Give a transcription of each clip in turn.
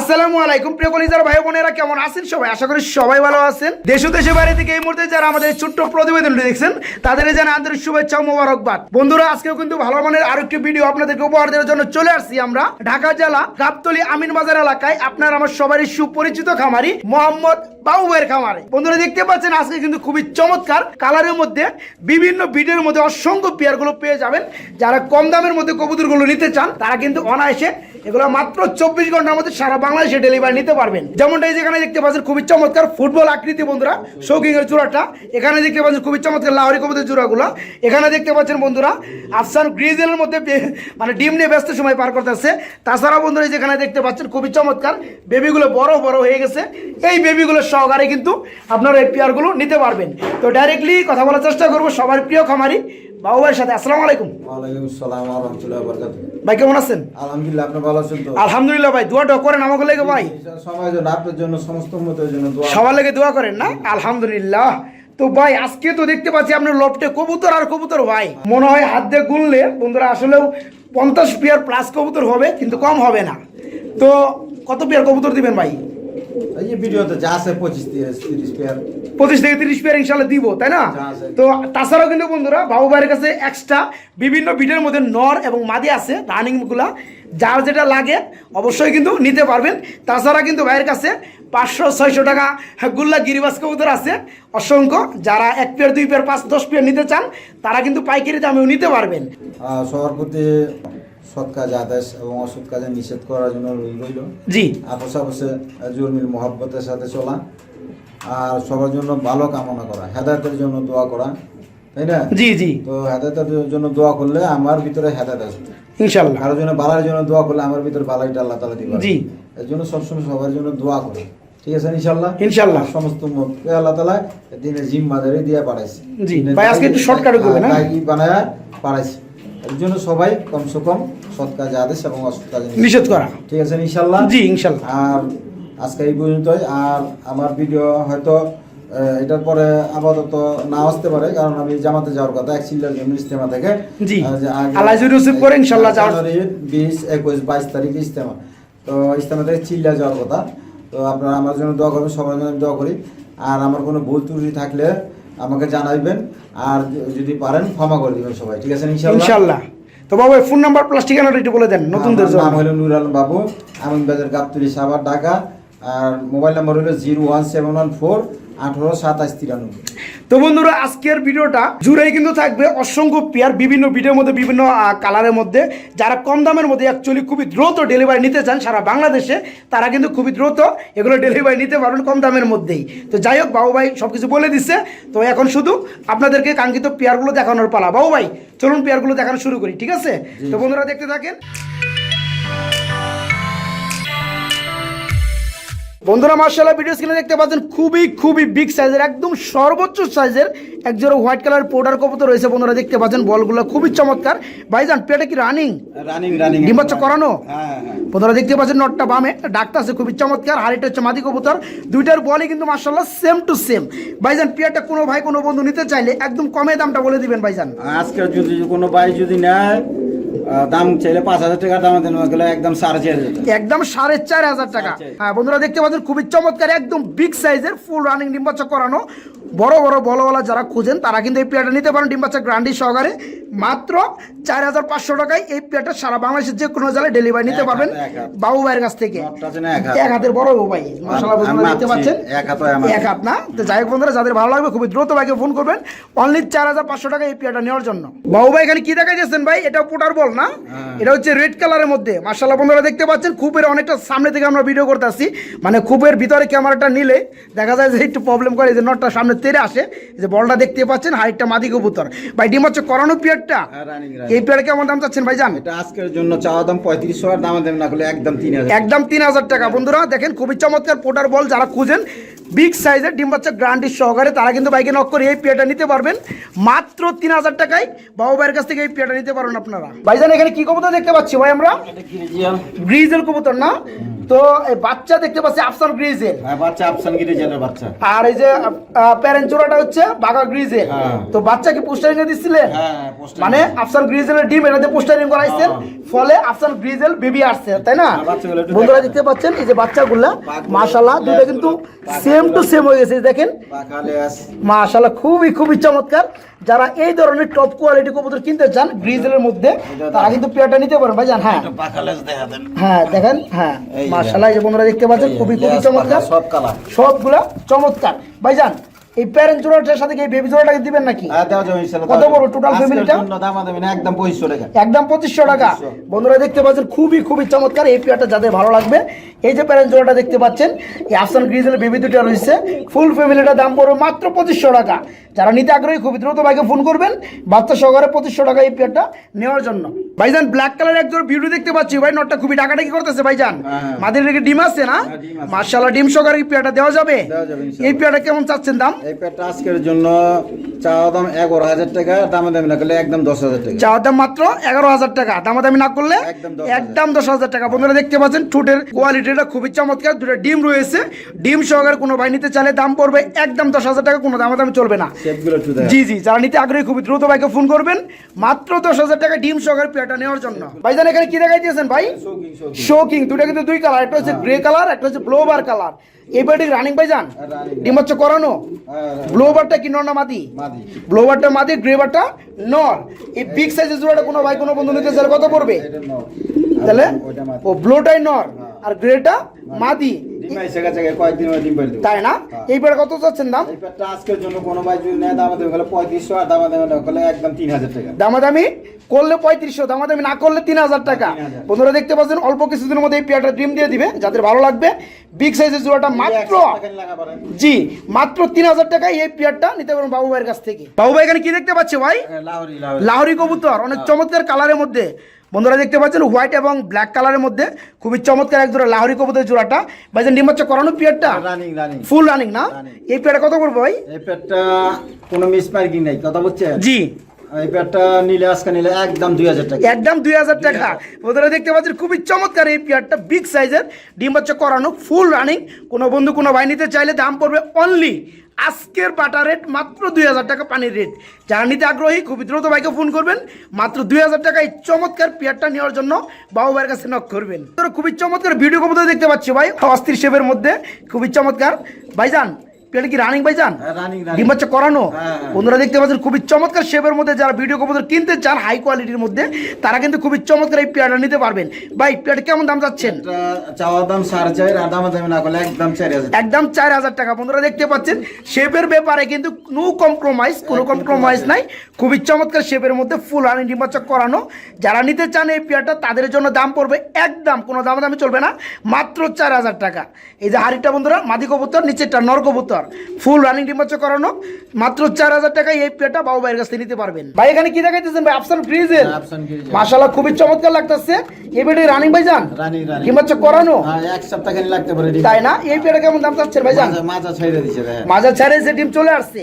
আসসালামু আলাইকুম, প্রিয় কলিজার ভাই বোনেরা, কেমন আছেন সবাই? আশা করি সবাই ভালো আছেন। দেশ ও দেশের বাইরে থেকে এই মুহূর্তে যারা আমাদের ছোট্ট প্রতিবেদনটি দেখছেন তাদের জানা আন্তরিক শুভেচ্ছা ও মোবারকবাদ। বন্ধুরা, আজকেও কিন্তু ভালো মানের আরও একটি ভিডিও আপনাদেরকে উপহার দেওয়ার জন্য চলে আসছি আমরা ঢাকা জেলা গাবতলি আমিন বাজার এলাকায়। আপনার আমার সবারই সুপরিচিত খামারি মোহাম্মদ বাবুয়ের খামারে। বন্ধুরা, দেখতে পাচ্ছেন, আজকে কিন্তু খুবই চমৎকার কালারের মধ্যে বিভিন্ন ভিডিওর মধ্যে অসংখ্য পেয়ারগুলো পেয়ে যাবেন। যারা কম দামের মধ্যে কবুতরগুলো নিতে চান, তারা কিন্তু অনায়াসে এগুলো মাত্র চব্বিশ ঘণ্টার মধ্যে সারা বাংলাদেশে ডেলিভারি নিতে পারবেন। যেমনটাই যেখানে দেখতে পাচ্ছেন, খুবই চমৎকার ফুটবল আকৃতি বন্ধুরা শৌকিং এর চূড়াটা। এখানে দেখতে পাচ্ছেন, খুবই চমৎকার লাহরি কবুতর চূড়াগুলো। এখানে দেখতে পাচ্ছেন বন্ধুরা, আফসান গ্রিজেলের মধ্যে মানে ডিম নিয়ে ব্যস্ত সময় পার করতেছে। তাছাড়া বন্ধুরা এই যেখানে দেখতে পাচ্ছেন, খুবই চমৎকার বেবিগুলো বড় বড় হয়ে গেছে। এই বেবিগুলোর সহকারে কিন্তু আপনারা এই পেয়ারগুলো নিতে পারবেন। তো ডাইরেক্টলি কথা বলার চেষ্টা করব সবার প্রিয় খামারি বাবু ভাইয়ের সাথে আসসালামু আলাইকুম। ওয়ালাইকুম আসসালাম রহমতুল্লাহ বরকাত ভাই কেমন আছেন? আলহামদুলিল্লাহ আপনি ভালো আছেন তো? আলহামদুলিল্লাহ ভাই দোয়াটা করেন আমাকে লেগে ভাই। সময় জন্য আপনার জন্য সমস্ত উন্মতের জন্য দোয়া। সবার লেগে দোয়া করেন না? আলহামদুলিল্লাহ। তো ভাই আজকে তো দেখতে পাচ্ছি আপনার লফটে কবুতর আর কবুতর ভাই। মনে হয় হাত দিয়ে গুনলে বন্ধুরা আসলেও পঞ্চাশ পেয়ার প্লাস কবুতর হবে কিন্তু কম হবে না। তো কত পেয়ার কবুতর দিবেন ভাই? এই ভিডিওতে যা আছে পঁচিশ তিরিশ পেয়ার। পঁচিশ থেকে তিরিশ পেয়ার ইনশাল্লাহ দিব তাই না? তো তাছাড়াও কিন্তু বন্ধুরা বাবু ভাইয়ের কাছে এক্সট্রা বিভিন্ন ভিডিওর মধ্যে নর এবং মাদি আছে রানিংগুলা যার যেটা লাগে অবশ্যই কিন্তু নিতে পারবেন। তাছাড়া কিন্তু ভাইয়ের কাছে পাঁচশো ছয়শো টাকা গুল্লা গিরিবাস কবুতর আছে। অসংখ্য যারা এক পেয়ার দুই পেয়ার পাঁচ দশ পেয়ার নিতে চান তারা কিন্তু পাইকারি দামেও নিতে পারবেন। প্রতি সৎ কাজে আদেশ এবং অসৎ কাজে নিষেধ করার জন্য রইল। জি। আপোষে আপোষে জুলমিল মহাব্বতের সাথে চলা আর সবার জন্য ভালো কামনা করা হেদায়তের জন্য দোয়া করা তাই না? জি জি। তো হেদায়তের জন্য দোয়া করলে আমার ভিতরে হেদায়ত আসবে। ইনশাল্লাহ কারোর জন্য বালার জন্য দোয়া করলে আমার ভিতরে বালাইটা আল্লাহ তালা দিবে। জি। এর জন্য সবসময় সবার জন্য দোয়া করে। ঠিক আছে ইনশাল্লাহ ইনশাল্লাহ। সমস্ত মতকে আল্লাহ তালা দিনে জিম মাদারে দিয়ে পাঠাইছে জি। ভাই, আজকে একটু এ করবেন, হ্যাঁ? বানায় পাঠাইছে এর জন্য সবাই কমসে কম সৎ কাজে আদেশ এবং অসৎ কাজে নিষেধ। করা। ঠিক আছে ইনশাল্লাহ জি ইনশাল্লাহ আর আজকে এই পর্যন্তই। আর আমার ভিডিও হয়তো এটার পরে আপাতত না আসতে পারে কারণ আমি জামাতে যাওয়ার কথা এক সিল্লার জন্য ইস্তেমা থেকে। করে ইনশাল্লাহ বিশ একুশ বাইশ তারিখ ইস্তেমা তো ইস্তেমা থেকে চিল্লা যাওয়ার কথা। তো আপনারা আমার জন্য দোয়া করবেন সবার জন্য দোয়া করি। আর আমার কোনো ভুল ত্রুটি থাকলে আমাকে জানাইবেন আর যদি পারেন ক্ষমা করে দিবেন সবাই ঠিক আছে ইনশাল্লাহ তো বাবু ফোন নাম্বার প্লাস ঠিকানাটা একটু বলে দেন নতুনদের আমার নাম হলো নুর আলম বাবু আমিন বাজার গাবতুলি সাভার ঢাকা আর মোবাইল নাম্বার হলো zero one seven one four আঠারো সাতাশ তিরানব্বই। তো বন্ধুরা আজকের ভিডিওটা জুড়েই কিন্তু থাকবে অসংখ্য পেয়ার বিভিন্ন ভিডিওর মধ্যে বিভিন্ন কালারের মধ্যে। যারা কম দামের মধ্যে অ্যাকচুয়ালি খুবই দ্রুত ডেলিভারি নিতে চান সারা বাংলাদেশে তারা কিন্তু খুবই দ্রুত এগুলো ডেলিভারি নিতে পারবেন কম দামের মধ্যেই। তো যাই হোক বাবু ভাই সব কিছু বলে দিচ্ছে তো এখন শুধু আপনাদেরকে কাঙ্ক্ষিত পেয়ারগুলো দেখানোর পালা। বাবু ভাই চলুন পেয়ারগুলো দেখানো শুরু করি ঠিক আছে? তো বন্ধুরা দেখতে থাকেন। বন্ধুরা মার্শাল্লাহ ভিডিও স্ক্রিনে দেখতে পাচ্ছেন খুবই খুবই বিগ সাইজের একদম সর্বোচ্চ সাইজের এক জোড়া হোয়াইট কালার পোডার কবুতর রয়েছে বন্ধুরা দেখতে পাচ্ছেন বলগুলো খুবই চমৎকার। ভাইজান পেটে কি রানিং রানিং রানিং ডিম বাচ্চা করানো? হ্যাঁ হ্যাঁ বন্ধুরা দেখতে পাচ্ছেন নটটা বামে ডাকটা আছে খুবই চমৎকার হাড়িটা হচ্ছে মাদি কবুতর। দুইটার বলই কিন্তু মার্শাল্লাহ সেম টু সেম ভাইজান পেয়ারটা কোনো ভাই কোনো বন্ধু নিতে চাইলে একদম কমে দামটা বলে দিবেন ভাইজান। আজকে যদি কোনো ভাই যদি নেয় দাম চাইলে পাঁচ হাজার টাকা দাম দেন গেলে একদম সাড়ে চার হাজার একদম সাড়ে চার হাজার টাকা। হ্যাঁ বন্ধুরা দেখতে পাচ্ছেন খুবই চমৎকার একদম বিগ সাইজের ফুল রানিং ডিম্বাচক করানো। বড় বড় বলওয়ালা যারা খুঁজেন তারা কিন্তু এই পেয়ারটা নিতে পারেন ডিম বাচ্চা গ্রান্ডি সহকারে। মাত্র চার হাজার পাঁচশো টাকায় এই পেয়ারটা সারা বাংলাদেশের যে কোনো জেলায় ডেলিভারি নিতে পারবেন। বাবু ভাইয়ের কাছ থেকে। এক হাতের বড় ভাই এক হাত হয় আমার। এক হাত না? তো যাই হোক বন্ধুরা যাদের ভালো লাগবে খুবই দ্রুত ভাইকে ফোন করবেন। অনলি চার হাজার পাঁচশো টাকা এই পেয়ারটা নেওয়ার জন্য। বাবু ভাই এখানে কি দেখা যাচ্ছেন ভাই? এটা পোটার বল না? হ্যাঁ। এটা হচ্ছে রেড কালারের মধ্যে। মার্শাল্লাহ বন্ধুরা দেখতে পাচ্ছেন? খুবের অনেকটা সামনে থেকে আমরা ভিডিও করতে আসছি মানে খুবের ভিতরে ক্যামেরাটা নিলে দেখা যায় যে একটু প্রবলেম করে যে নটটা সামনে তেরে আসে যে বলটা দেখতে পাচ্ছেন হাইটটা মাদি কবুতর। ভাই ডিম হচ্ছে করানো পিয়ারটা? হ্যাঁ। এই পেয়ার কেমন দাম চাচ্ছেন ভাই জান? এটা আজকের জন্য চাওয়া দাম পঁয়ত্রিশশো আর দাম দেন না করলে একদম তিন হাজার। একদম তিন হাজার টাকা। বন্ধুরা দেখেন খুবই চমৎকার পোটার বল যারা খুঁজেন বিগ সাইজের ডিম বাচ্চা গ্রান্ডির সহকারে তারা কিন্তু বাইকে নক করে এই পেয়ারটা নিতে পারবেন। মাত্র তিন হাজার টাকায় বাবু ভাইয়ের কাছ থেকে এই পেয়ারটা নিতে পারবেন আপনারা। ভাইজান এখানে কি কবুতর দেখতে পাচ্ছি ভাই আমরা? গ্রিজেল কবুতর না? তো এই বাচ্চা দেখতে পাচ্ছি আফসান গ্রিজের হ্যাঁ বাচ্চা আফসান গিরি জেলের বাচ্চা। আর এই যে প্যারেন্ট জোড়াটা হচ্ছে বাঘা গ্রিজের হ্যাঁ। তো বাচ্চা কি পোস্টারিং দিচ্ছিলেন হ্যাঁ, মানে আফসান গ্রিজেলের ডিম এটাতে পোস্টারিং করাইছেন। ফলে আফসান গ্রিজেল বেবি আসছে তাই না? হ্যাঁ, বন্ধুরা দেখতে পাচ্ছেন এই যে বাচ্চাগুলা মাশাআল্লাহ দুটো কিন্তু সেম টু সেম হয়ে গেছে দেখেন। মাশাআল্লাহ খুবই খুবই চমৎকার। যারা এই ধরনের টপ কোয়ালিটি কবুতর কিনতে চান গ্রিজেলের মধ্যে তারা কিন্তু পেয়ারটা নিতে পারেন ভাইজান হ্যাঁ। হ্যাঁ দেখেন হ্যাঁ এই যে। বন্ধুরা দেখতে পাচ্ছেন খুবই খুবই চমৎকার। সব কালার। সবগুলা চমৎকার। ভাইজান এই প্যারেন্ট জোড়াটার সাথে কি বেবি জোড়াটাকে দিবেন নাকি? হ্যাঁ কত বড় দামি না একদম পঁচিশশো টাকা। একদম পঁচিশশো টাকা। বন্ধুরা দেখতে পাচ্ছেন খুবই খুবই চমৎকার এই পেয়ারটা যাদের ভালো লাগবে এই যে প্যারেন্ট জোড়াটা দেখতে পাচ্ছেন এই আফসান গ্রিজের বেবি দুটো রয়েছে। ফুল ফ্যামিলিটা দাম পড়বে মাত্র পঁচিশশো টাকা। যারা নিতে আগ্রহী খুবই দ্রুত ভাইকে ফোন করবেন। বাচ্চা সহকারে পঁচিশশো টাকা এই পেয়ারটা নেওয়ার জন্য। ভাইজান ব্ল্যাক কালার একজন ভিডিও দেখতে পাচ্ছি। ভাই নটটা খুবই টাকাটাকি করতেছে ভাইজান। হ্যাঁ। মাদের রেখে ডিম আছে না? হ্যাঁ, ডিম মার্শাল্লাহ ডিম সহকারে এই পেয়ারটা দেওয়া যাবে? দেওয়া যাবে ইনশাআল্লাহ। এই পেয়ারটা কেমন চাচ্ছেন দাম? এই পেটটা আজকের জন্য চাওয়া দাম এগারো হাজার টাকা দামা দামি না করলে একদম দশ হাজার টাকা। চাওয়ার দাম মাত্র এগারো হাজার টাকা। দামাদামি না করলে একদম দশ হাজার। টাকা। বন্ধুরা দেখতে পাচ্ছেন ঠোঁটের কোয়ালিটিটা খুবই চমৎকার দুটো ডিম রয়েছে। ডিম সহকারে কোনো ভাই নিতে চাইলে দাম পড়বে একদম দশ হাজার টাকা কোনো দামে দামে চলবে না। জি জি যারা নিতে আগ্রহী খুবই দ্রুত ভাইকে ফোন করবেন। মাত্র দশ হাজার টাকা ডিম সহকারে পেয়ারটা নেওয়ার জন্য। ভাই ভাইজান এখানে কি দেখাই দিয়েছেন ভাই। শোকিং দুটো কিন্তু দুই কালার একটা হচ্ছে গ্রে কালার একটা হচ্ছে ব্লোবার কালার পেয়ারটি রানিং ভাইজান? running। ডিম হচ্ছে করানো। হ্যাঁ, ব্লোবারটা কি নর না মাদি? মাদি। ব্লোবারটা মাদি গ্রেবারটা নর। এই বিগ সাইজের জোড়াটা কোনো ভাই কোনো বন্ধু নিতে চাইলে কত পড়বে? তাহলে? ও ব্লোটাই নর। আর গ্রেটা মাদি। তাই না? এই পেয়ার কত চাচ্ছেন দাম? আজকের জন্য কোনো ভাই যদি নেয় দামা দেবে পঁয়ত্রিশশো আর দামা না একদম তিন হাজার টাকা। দামাদামি করলে পঁয়ত্রিশশো দামাদামি না করলে তিন হাজার টাকা। বন্ধুরা দেখতে পাচ্ছেন অল্প কিছুদিনের মধ্যে এই পেয়ারটা ডিম দিয়ে দিবে যাদের ভালো লাগবে বিগ সাইজের জোড়াটা মাত্র জি মাত্র তিন হাজার টাকায় এই পেয়ারটা নিতে পারবেন বাবু ভাইয়ের কাছ থেকে। বাবু ভাই এখানে কি দেখতে পাচ্ছে ভাই? লাহরি লাহরি। লাহরি কবুতর অনেক চমৎকার কালারের মধ্যে। বন্ধুরা দেখতে পাচ্ছেন হোয়াইট এবং ব্ল্যাক কালারের মধ্যে খুবই চমৎকার এক জোড়া লাহরি কবুতরের জোড়াটা। ভাই যে নিমাচ্ছ করানো পিয়ারটা? রানিং রানিং ফুল রানিং না? এই পিয়ারটা কত করব ভাই? এই পিয়ারটা কোনো মিস মার্কিং নেই কথা বলছে জি। একদম দুই হাজার টাকা। দেখতে পাচ্ছেন, খুবই চমৎকার এই পেয়ারটা বিগ সাইজের ডিম করানো ফুল রানিং কোনো বন্ধু, কোনো চাইলে দাম পড়বে অনলি আজকের রেট মাত্র দুই হাজার টাকা পানির রেট আগ্রহী, খুবই দ্রুত ভাইকে ফোন করবেন। মাত্র দুই হাজার টাকা এই চমৎকার পেয়ারটা নেওয়ার জন্য বাবু কাছে নক করবেন। খুবই চমৎকার ভিডিও দেখতে পাচ্ছি ভাই। অস্থির শেপের মধ্যে, খুবই চমৎকার। ভাইজান পেয়ারটা কি রানিং running, running। ডিম বাচ্চা করানো? হ্যাঁ, হ্যাঁ। বন্ধুরা দেখতে পাচ্ছেন খুবই চমৎকার শেপের মধ্যে যারা ভিডিও কবুতর কিনতে চান হাই কোয়ালিটির মধ্যে তারা কিন্তু খুবই চমৎকার এই পেয়ারটা নিতে পারবেন। ভাই পেয়ারটা কেমন দাম চাচ্ছেন? এটা চাওয়ার দাম সাড়ে চার আর দামা দামি না করলে একদম চার হাজার। একদম চার হাজার টাকা। বন্ধুরা দেখতে পাচ্ছেন শেপের ব্যাপারে কিন্তু নো কম্প্রোমাইজ কোনো কম্প্রোমাইজ নাই। খুবই চমৎকার শেপের মধ্যে ফুল রানি ডিম্বাচক করানো। যারা নিতে চান এই পেয়ারটা তাদের জন্য দাম পড়বে একদম কোনো দাম দামি চলবে না মাত্র চার হাজার টাকা। এই যে হাড়িটা বন্ধুরা মাদি কবুতর নিচেরটা নর কবুতর। ফুল রানিং ডিম্বাচক করানো মাত্র চার হাজার টাকা এই পেয়ারটা বাবু ভাইয়ের কাছ নিতে পারবেন। ভাই এখানে কি দেখাইতেছেন ভাই? আফসান গ্রিজের হ্যাঁ। মাশাআল্লাহ খুবই চমৎকার লাগতেছে। এই পেয়ারটা রানিং ভাই যান রানিং রানিং ডিম্বাচক করানো হ্যাঁ এক সপ্তাহ খানি লাগতে পারে। তাই না? এই পেয়ারটা কেমন দাম চাচ্ছেন ভাই যান মাজা- ছেড়ে দিছে দেখেন। মাজা ছাড়ে যে ডিম চলে আসছে।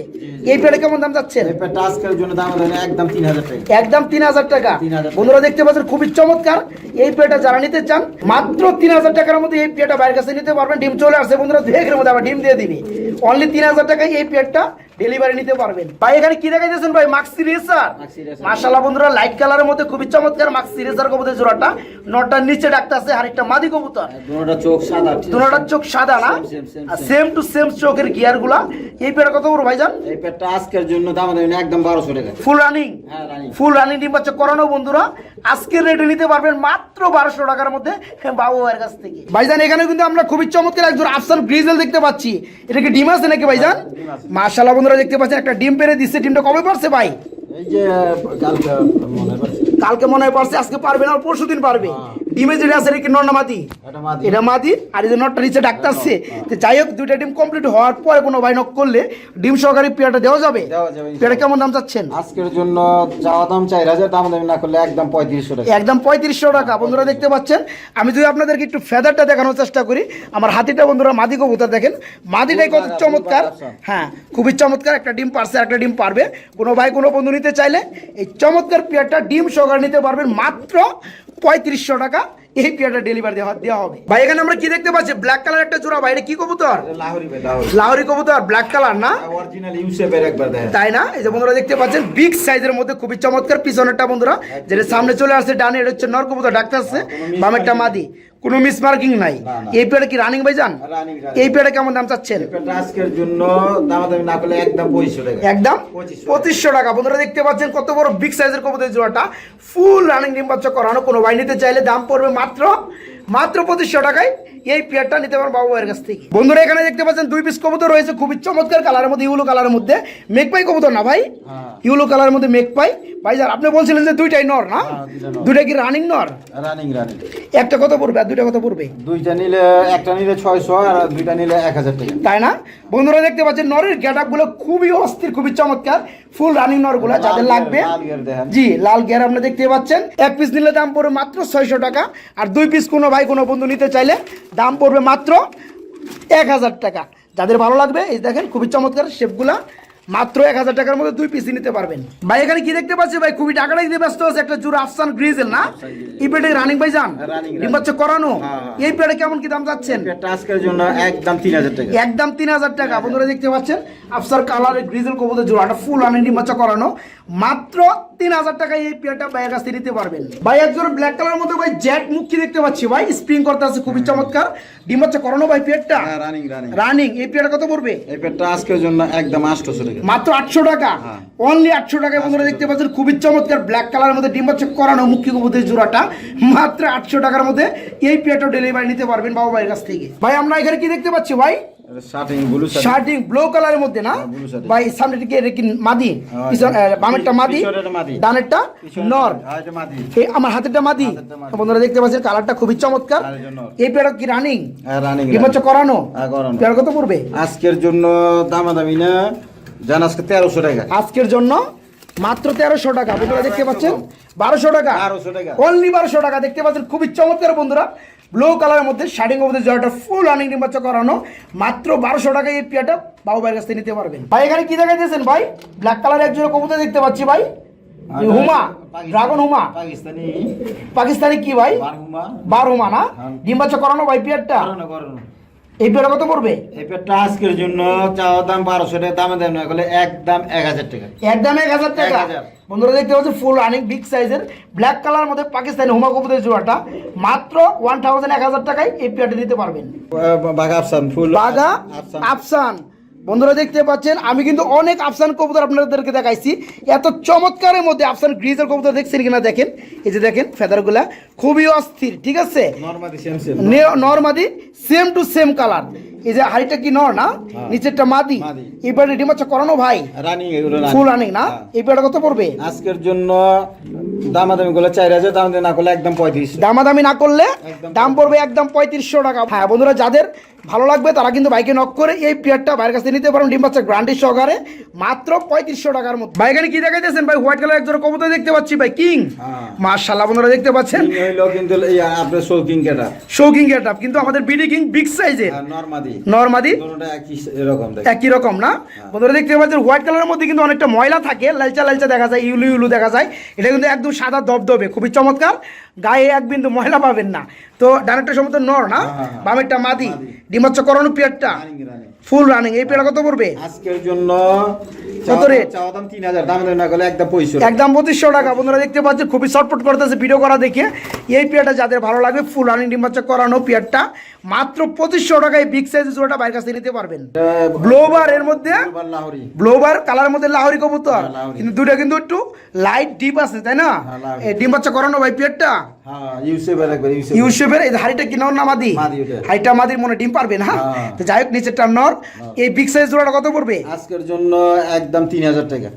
এই পেয়ারে কেমন দাম যাচ্ছেন এই পেটটা আজকের জন্য দাম দেবে একদম তিন হাজার টাকা। একদম তিন হাজার টাকা। বন্ধুরা দেখতে পাচ্ছেন খুবই চমৎকার। এই পেয়ারটা যারা নিতে চান মাত্র তিন হাজার টাকার মধ্যে এই পেয়ারটা বাইরের কাছে নিতে পারবেন। ডিম চলে আসছে বন্ধুরা একের মধ্যে আবার ডিম দিয়ে দিবি। অনলি তিন হাজার টাকায় এই পেয়ারটা ডেলিভারি নিতে পারবেন। ভাই এখানে কি দেখাইতেছেন ভাই? Max racer Maxi Racer। মাশাআল্লাহ বন্ধুরা লাইট কালারের মধ্যে খুবই চমৎকার মাক্স রেসার কবুতর জোড়াটা। নটার নিচে ডাকতে আছে আর একটা মাদি কবুতর। দুটোটা চোখ সাদা ঠিক চোখ সাদা না। সেম টু সেম চোখের গিয়ারগুলা। এই পেয়ারটা কত বড় ভাইজান? এই পেটটা আজকের জন্য দাম দেবেন একদম বারোশো টাকা। ফুল রানিং হ্যাঁ রানিং ফুল রানিং ডিম বাচ্চা করানো বন্ধুরা। আজকের রেটে নিতে পারবেন মাত্র বারোশো টাকার মধ্যে হ্যাঁ, বাবু ভাইয়ের কাছ থেকে। ভাইজান এখানে কিন্তু আমরা খুবই চমৎকার একজন আফসান গ্রিজেল দেখতে পাচ্ছি। এটা কি ডিম আছে নাকি ভাইজান? ডিম মাশাল্লাহ বন্ধুরা দেখতে পাচ্ছেন একটা ডিম পেরে দিচ্ছে। ডিমটা কবে পারছে ভাই? এই যে কালকে মনে কালকে মনে হয় পারছে আজকে পারবে না পরশু দিন পারবে। যেটা আছে কি নর মাদি? এটা মাদি। আর এই যে নটটা নিচে ডাক্তার আসছে। তো যাই হোক দুইটা ডিম কমপ্লিট হওয়ার পরে কোনো ভাই নক করলে ডিম সহকারী পেয়ারটা দেওয়া যাবে? পেয়ারটা কেমন দাম চাচ্ছেন? আজকের জন্য চাওয়া দাম চার হাজার দাম দেবেন না করলে একদম পঁয়ত্রিশশো টাকা। একদম পঁয়ত্রিশশো টাকা। বন্ধুরা দেখতে পাচ্ছেন আমি যদি আপনাদেরকে একটু ফেদারটা দেখানোর চেষ্টা করি আমার হাতিটা বন্ধুরা মাদি কবুতর দেখেন। মাদিটাই কত চমৎকার। হ্যাঁ খুবই চমৎকার একটা ডিম পারছে একটা ডিম পারবে। কোনো ভাই কোনো বন্ধু নিতে চাইলে এই চমৎকার পেয়ারটা ডিম সহকারে নিতে পারবেন মাত্র পঁয়ত্রিশশো টাকা এই পেয়ারটা ডেলিভারি দেওয়া দেওয়া হবে। ভাই এখানে আমরা কি দেখতে পাচ্ছি? ব্ল্যাক কালার একটা জোড়া। ভাই এটা কি কবুতর? লাহোরি ভাই লাহোরি। লাহোরি কবুতর ব্ল্যাক কালার না? অরিজিনাল ইউসেফের একবার দেখেন তাই না? এই যে বন্ধুরা দেখতে পাচ্ছেন বিগ সাইজের মধ্যে খুবই চমৎকার পিছনেরটা বন্ধুরা। যেটা সামনে চলে আসছে ডানে এটা হচ্ছে নর কবুতর ডাক্তার আসছে। বামেরটা মাদি। কোনো মিস মার্কিং নাই। এই পেয়ারে কি রানিং ভাই যান। এই পেয়ারে কেমন দাম চাচ্ছেন? আজকের জন্য দামাদামি না করলে একদম পঁচিশশো টাকা। একদম? পঁচিশশো টাকা। বন্ধুরা দেখতে পাচ্ছেন কত বড় বিগ সাইজের কবুতর জোড়াটা। ফুল রানিং ডিম বাচ্চা করানো কোনো ভাই নিতে চাইলে দাম পড়বে মাত্র মাত্র পঁচিশশো টাকায় এই পেয়ারটা নিতে পারেন বাবু ভাইয়ের কাছ থেকে। বন্ধুরা এখানে দেখতে পাচ্ছেন দুই পিস কবুতর রয়েছে খুবই চমৎকার কালারের মধ্যে ইউলো কালারের মধ্যে। মেঘপাই কবুতর না ভাই? হ্যাঁ। ইউলো কালারের মধ্যে মেঘপাই। ভাই যার আপনি বলছিলেন যে দুইটাই নর না? হ্যাঁ, দুইটা কি রানিং নর? রানিং রানিং একটা কত পড়বে আর দুইটা কত পড়বে? দুইটা নিলে একটা নিলে ছয়শো আর দুইটা নিলে এক হাজার টাকা। তাই না? বন্ধুরা দেখতে পাচ্ছেন নরের গেটগুলো খুবই অস্থির খুবই চমৎকার। ফুল রানিং নরগুলো যাদের লাগবে। জি লাল গিয়ার আপনি দেখতে পাচ্ছেন। এক পিস নিলে দাম পড়বে মাত্র ছয়শো টাকা। আর দুই পিস কোনো ভাই কোনো বন্ধু নিতে চাইলে দাম পড়বে মাত্র এক হাজার টাকা। যাদের ভালো লাগবে এই দেখেন খুবই চমৎকার শেপগুলা মাত্র এক হাজার টাকার মধ্যে দুই পিস নিতে পারবেন। ভাই এখানে কি দেখতে পাচ্ছি? ভাই খুবই টাকাটা দিতে ব্যস্ত আছে একটা জোর আফসান গ্রিজেল না? এই পেটে রানিং ভাই যান। করানো। হ্যাঁ, হ্যাঁ। এই পেটে কেমন কি দাম যাচ্ছেন? আজকের জন্য একদম তিন হাজার টাকা। একদম তিন হাজার টাকা। বন্ধুরা দেখতে পাচ্ছেন আফসার কালারের গ্রিজেল কবুতর জোড়াটা ফুল আনে ডিমাচা করানো। মাত্র তিন হাজার টাকায় এই পেয়ারটা ভাইয়ের কাছ নিতে পারবেন। ভাই একজন ব্ল্যাক কালার মধ্যে ভাই জেট মুখী দেখতে পাচ্ছি ভাই স্প্রিং করতে আছে খুবই চমৎকার। ডিমাচা করানো ভাই পেয়ারটা হ্যাঁ রানিং রানিং রানিং এই পেয়ারটা কত পড়বে? এই পেয়ারটা আজকের জন্য একদম আটশোশো টাকা। মাত্র আটশো টাকা? হ্যাঁ। অনলি আটশো টাকায় বন্ধুরা দেখতে পাচ্ছেন খুবই চমৎকার ব্ল্যাক কালারের মধ্যে ডিম্বাচ্ছ করানো মুখী কবুতরের জোড়াটা। মাত্র আটশো টাকার মধ্যে এই পেয়ারটা ডেলিভারি নিতে পারবেন বাবু ভাইয়ের কাছ থেকে। ভাই আমরা এখানে কি দেখতে পাচ্ছি ভাই? শার্টিং ব্লু কালারের মধ্যে না? blue shirting। ভাই সামনে দিকে এটা কি মাদি? পিছন এটা- আহ, বামেরটা মাদি ডানেরটা নর। আমার হাতেরটা মাদি। বন্ধুরা দেখতে পাচ্ছেন কালারটা খুবই চমৎকার। এই যে নর। এই পেয়ারটা কি রানিং রানিং হচ্ছে করানো? হ্যাঁ, পেয়ার কত পড়বে? আজকের জন্য দামাদামি না। জান আজকে তেরোশো টাকা। আজকের জন্য মাত্র তেরোশো টাকা। বন্ধুরা দেখতে পাচ্ছেন? বারোশো টাকা। 1200 টাকা। অনলি বারোশো টাকা। দেখতে পাচ্ছেন খুবই চমৎকার বন্ধুরা। ব্লু কালারের মধ্যে শার্টিং মধ্যে জয়টা ফুল আর্নিং নির্বাচন করানো মাত্র বারোশো টাকায় এই পিয়াটা বাবু ভাইয়ের কাছ থেকে নিতে পারবেন। ভাই এখানে কি দেখা দিয়েছেন ভাই ব্ল্যাক কালার একজন কবুতর দেখতে পাচ্ছি ভাই। হুমা ড্রাগন হুমা। পাকিস্তানি। পাকিস্তানি কি ভাই? বারহুমা। বার হুমা না? হ্যাঁ। ডিম্বাচা করানো ভাই পিয়ারটা করানো করানো। এই পিয়াটা কত পড়বে? এই পেয়ারটা আজকের জন্য চাওয়া দাম বারোশো টাকা দামে দাম না করলে একদম এক হাজার টাকা। একদম এক হাজার টাকা? বন্ধুরা দেখতে পাচ্ছি ফুল রানিং বিগ সাইজের ব্ল্যাক কালার মধ্যে পাকিস্তানি হুমা কবুতরের জোড়াটা। মাত্র ওয়ান থাউজেন্ড এক হাজার টাকায় এই পেয়ারটা দিতে পারবেন। বাঘা আফসান ফুল আফসান। আফসান। বন্ধুরা দেখতে পাচ্ছেন আমি কিন্তু অনেক আফসান কবুতর আপনাদেরকে দেখাইছি। এত চমৎকারের মধ্যে আফসান গ্রিজের কবুতর দেখছেন কিনা দেখেন? এই যে দেখেন ফেদারগুলা খুবই অস্থির ঠিক আছে? নর্মাদি সেম সেম নর্মাদি সেম টু সেম কালার এই যে হাড়িটা কি নর না? হ্যাঁ। নিচেরটা মাদি। এবার ডিমাচ্ছা করানো ভাই? রানিং এগুলো ফুল রানিং না? হ্যাঁ। এই পেয়ারটা কত পড়বে? আজকের জন্য দামাদামি গুলো চার হাজার দাম না করলে একদম পঁয়ত্রিশ। দামাদামি না করলে দাম পড়বে একদম পঁয়ত্রিশশো টাকা। হ্যাঁ বন্ধুরা যাদের ভালো লাগবে তারা কিন্তু বাইকে নক করে এই পেয়ারটা বাইরের কাছে নিতে পারেন। ডিম বাচ্চা গ্রান্টি সহকারে মাত্র পঁয়ত্রিশশো টাকার মধ্যে। ভাই এখানে কি দেখাইতেছেন? ভাই হোয়াইট কালার একজন কবুতর দেখতে পাচ্ছি ভাই কিং হ্যাঁ। মার্শাল্লাহ বন্ধুরা দেখতে পাচ্ছেন? কিন্তু আপনার শৌকিং কেটা শৌকিং গেট কিন্তু আমাদের বিডি কিং বিগ সাইজের নর্মাদি নর্মাদি একই রকম না? বন্ধুরা দেখতে পাচ্ছেন হোয়াইট কালারের মধ্যে কিন্তু অনেকটা ময়লা থাকে লালচা লালচা দেখা যায় ইউলু ইউলু দেখা যায়। এটা কিন্তু একদম সাদা দবদবে খুবই চমৎকার। গায়ে এক বিন্দু ময়লা পাবেন না। তো ডানেরটা সমস্ত নর না? হ্যাঁ, হ্যাঁ। বামেরটা মাদি। ডিমাচ্ছ করণ পিয়ারটা। ফুল রানিং এই পেয়ারটা কত পড়বে? আজকের জন্য কত rate? চাওয়া দাম তিন হাজার দাম না করলে একদম পঁয়ষট্টি। একদম পঁচিশশো টাকা। বন্ধুরা দেখতে পাচ্ছেন খুবই শর্টপট করতেছে ভিডিও করা দেখে। এই পেয়ারটা যাদের ভালো লাগবে ফুল রানিং ডিম্বাচ্চা করানো পেয়ারটা মাত্র পঁচিশশো টাকায় বিগ সাইজ জোড়াটা বাইরের কাছে নিতে পারবেন। ব্লোবার এর মধ্যে ব্লোবার কালার মধ্যে লাহোরি কবুতর। হ্যাঁ, কিন্তু দুটো কিন্তু একটু লাইট ডিপ আছে তাই না? হ্যাঁ, এই ডিম বাচ্চা করানো ভাই পেয়ারটা? হ্যাঁ ইউসেফের এই হাড়িটা না মাদি? মাদি ওটা। হাড়িটা মাদির মনে ডিম পারবে না। তো যাই হোক নিচেরটা নর। এই বিগ সাইজ জোড়াটা কত পড়বে? আজকের জন্য একদম তিন হাজার টাকা।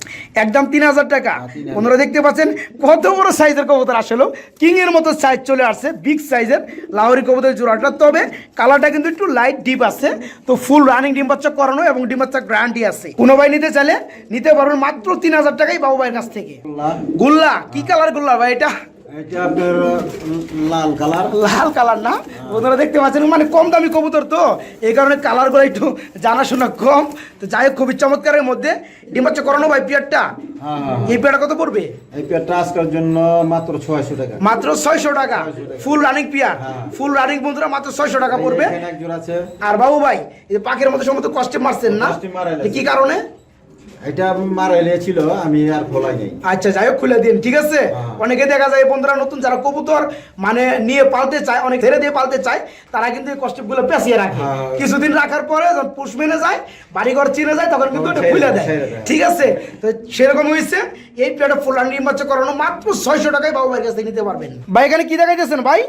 একদম তিন হাজার টাকা। ওনারা দেখতে পাচ্ছেন কত বড় সাইজের কবুতর আসলো। কিং এর মতো সাইজ চলে আসছে বিগ সাইজের লাহোরি কবুতরের জোড়াটা। তবে কালারটা কিন্তু একটু লাইট ডিপ আছে। তো ফুল রানিং ডিম বাচ্চা করানো এবং ডিম বাচ্চা গ্যারান্টি আছে। কোনো ভাই নিতে চাইলে নিতে পারবেন মাত্র তিন হাজার টাকাই বাবু ভাইয়ের কাছ থেকে। গুল্লা। কি কালার গুল্লা ভাই এটা? লাল কালার। লাল কালার না? বন্ধুরা দেখতে পাচ্ছেন মানে কম দামি কবুতর তো। এই কারণে কালারগুলো একটু জানাশোনা কম। তো যাই হোক খুবই চমৎকারের মধ্যে ডিম করানো ভাই পিয়ারটা? হ্যাঁ, হ্যাঁ। এই পেয়ারটা কত পড়বে? এই পেয়ারটা আজকের জন্য মাত্র ছয়শো টাকা। মাত্র ছয়শো টাকা। Full running pair. হ্যাঁ। ফুল রানিং বন্ধুরা মাত্র ছয়শো টাকা পড়বে। আর বাবু ভাই এই পাখির মতো সমস্ত কষ্টে মারছেন না? কি কারণে? এটা মারা ছিল আমি আর খোলাই নেই। আচ্ছা যাই হোক খুলে দিন ঠিক আছে? হ্যাঁ। অনেকে দেখা যায় বন্ধুরা নতুন যারা কবুতর মানে নিয়ে পালতে চায় অনেক ধীরে দিয়ে পালতে চায় তারা কিন্তু এই কষ্টগুলো পেঁচিয়ে রাখে। হ্যাঁ। কিছুদিন রাখার পরে যখন পুষ মেনে যায় বাড়িঘর চিনে যায় তখন কিন্তু খুলে দেয়। ঠিক আছে? তো সেরকম হয়েছে এই প্লেটে ফুল নির্বাচন করানো মাত্র ছয়শো টাকায় বাবু ভাইয়ের কাছ থেকে নিতে পারবেন। ভাই এখানে কি দেখাইতেছেন ভাই?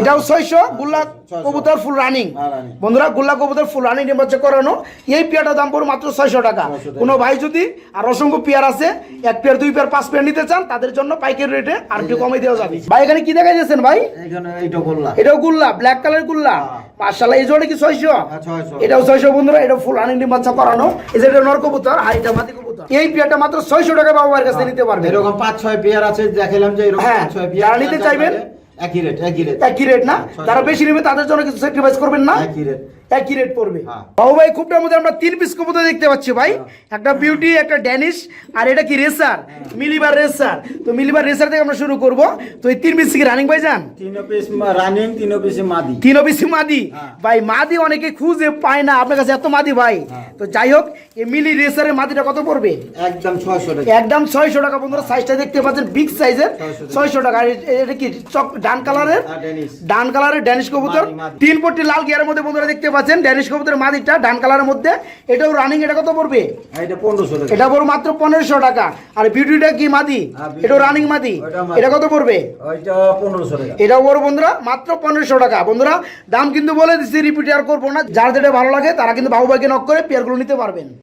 এটাও ছয়শো গুল্লা কবুতর ফুল রানিং হ্যাঁ, বন্ধুরা গুল্লা কবুতর ফুল রানিং নির্বাচন করানো এই পেয়ারটার দাম পড়বে মাত্র ছয়শো টাকা। কোনো ভাই যদি আর অসংখ্য পেয়ার আছে এক পেয়ার দুই পেয়ার পাঁচ পেয়ার নিতে চান তাদের জন্য পাইকারি রেটে আর একটু কমে দেওয়া যাবে। ভাই এখানে কি দেখা যাচ্ছেন ভাই এটাও গুল্লা ব্ল্যাক কালার গুল্লা। হ্যাঁ। পাঁচশালা এই জোড়ে কি ছয়শো? হ্যাঁ, 600 এটাও ছয়শো বন্ধুরা এটা ফুল নির্বাচন করানো। এই যে এটা নর কবুতর আর এটা এই পেয়ারটা মাত্র ছয়শো টাকা বাবু ভাইয়ের কাছে নিতে পারবে এরকম পাঁচ ছয় পেয়ার আছে দেখালাম যে এরকম হ্যাঁ, পাঁচ ছয় পেয়ার নিতে চাইবেন, একই রেট একই রেট একই রেট না? ছয়শো। যারা বেশি নেবে তাদের জন্য কিছু স্যাক্রিফাইস করবেন না? একই রেট একই রেট পড়বে। হ্যাঁ। বাবু ভাই খুবটার মধ্যে আমরা তিন পিস কবুতর দেখতে পাচ্ছি ভাই। একটা বিউটি একটা ড্যানিশ আর এটা কি রেসার মিলিবার রেসার তো মিলিবার রেসার থেকে আমরা শুরু করব। তো এই তিন পিস কি রানিং ভাই যান তিন পিস রানিং তিন পিস মাদি। তিন পিস মাদি। হ্যাঁ। ভাই মাদি অনেকে খুঁজে পায় না। আপনার কাছে এত মাদি ভাই। হ্যাঁ। তো যাই হোক এই মিলি রেসারের মাদিটা কত পড়বে? একদম ছয়শো টাকা। একদম ছয়শো টাকা বন্ধুরা সাইজটা দেখতে পাচ্ছেন বিগ সাইজের 600 টাকা। ছয়শো টাকা। এটা কি? চক ডান কালারের ডান কালারের ড্যানিশ কবুতর। তিন পট্টি লাল গিয়ারের মধ্যে বন্ধুরা দেখতে পাচ্ছেন। ড্যানিশ কবুতরের মাদিরটা ডান কালারের মধ্যে। এটাও রানিং এটা কত পড়বে? এটা পনেরোশো পড়বে মাত্র পনেরোশো টাকা। আর বিউটিটা কি মাদি? হ্যাঁ, এটাও রানিং মাদি। এটা কত পড়বে? এটাও বড় বন্ধুরা মাত্র পনেরোশো টাকা। বন্ধুরা দাম কিন্তু বলে দিচ্ছি রিপিট আর করব না। যার যেটা ভালো লাগে তারা কিন্তু বাবু ভাইকে নক করে পেয়ারগুলো নিতে পারবেন।